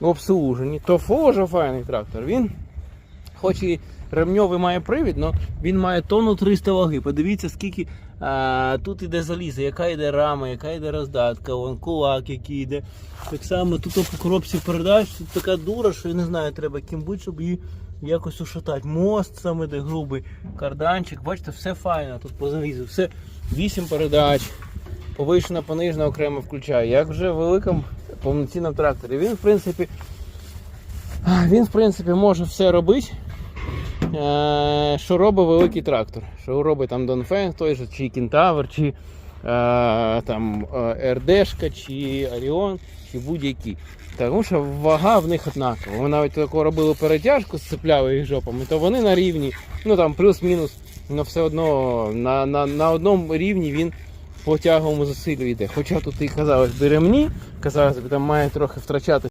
обслужені, то дуже файний трактор. Він, хоч і ремньовий має привід, але він має тонну 300 ваги. Подивіться, скільки а, тут іде залізо, яка йде рама, яка йде роздатка, вон кулак, який йде. Так само тут по коробці передач, тут така дура, що я не знаю, треба ким бути, щоб її якось ушатати. Мост саме де грубий, карданчик, бачите, все файно тут по залізу, все 8 передач. Повишена, понижена окремо включає, як вже в великому повноцінному тракторі. Він, в принципі, він, в принципі, може все робити, е, що робить великий трактор. Що робить там Донфен, той же, чи Кентавр, чи е, там е, РДшка, чи Оріон, чи будь-які. Тому що вага в них однакова. Ми навіть таку робили перетяжку, сцепляли їх жопами, то вони на рівні, ну там плюс-мінус, але все одно на, на, на одному рівні він по тяговому йде. Хоча тут і казалось би ремні, казалось би, там має трохи втрачати